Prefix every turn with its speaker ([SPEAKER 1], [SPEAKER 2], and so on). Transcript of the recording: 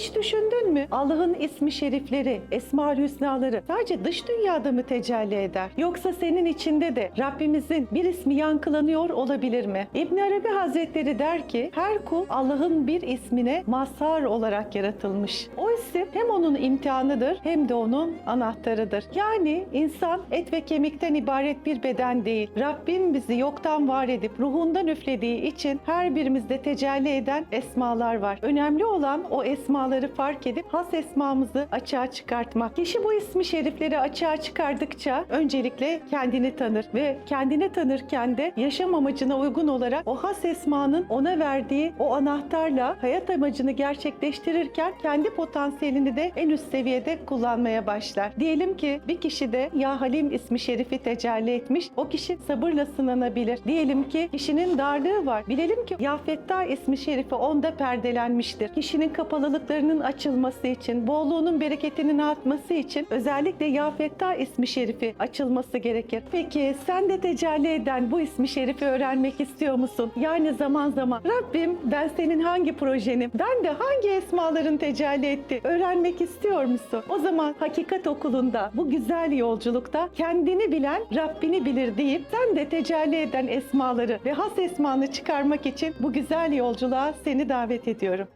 [SPEAKER 1] বেশ তো সুন্দর düşündün mü? Allah'ın ismi şerifleri, Esma-ül Hüsnaları sadece dış dünyada mı tecelli eder? Yoksa senin içinde de Rabbimizin bir ismi yankılanıyor olabilir mi? İbn Arabi Hazretleri der ki her kul Allah'ın bir ismine mazhar olarak yaratılmış. O isim hem onun imtihanıdır hem de onun anahtarıdır. Yani insan et ve kemikten ibaret bir beden değil. Rabbim bizi yoktan var edip ruhundan üflediği için her birimizde tecelli eden esmalar var. Önemli olan o esmaları fark edip has esmamızı açığa çıkartmak. Kişi bu ismi şerifleri açığa çıkardıkça öncelikle kendini tanır ve kendini tanırken de yaşam amacına uygun olarak o has esmanın ona verdiği o anahtarla hayat amacını gerçekleştirirken kendi potansiyelini de en üst seviyede kullanmaya başlar. Diyelim ki bir kişi de Ya Halim ismi şerifi tecelli etmiş. O kişi sabırla sınanabilir. Diyelim ki kişinin darlığı var. Bilelim ki Ya Fettah ismi şerifi onda perdelenmiştir. Kişinin kapalılıklarının açılması için, bolluğunun bereketinin artması için özellikle Ya Fettah ismi şerifi açılması gerekir. Peki sen de tecelli eden bu ismi şerifi öğrenmek istiyor musun? Yani zaman zaman Rabbim ben senin hangi projenim, ben de hangi esmaların tecelli etti öğrenmek istiyor musun? O zaman Hakikat Okulu'nda bu güzel yolculukta kendini bilen Rabbini bilir deyip sen de tecelli eden esmaları ve has esmanı çıkarmak için bu güzel yolculuğa seni davet ediyorum.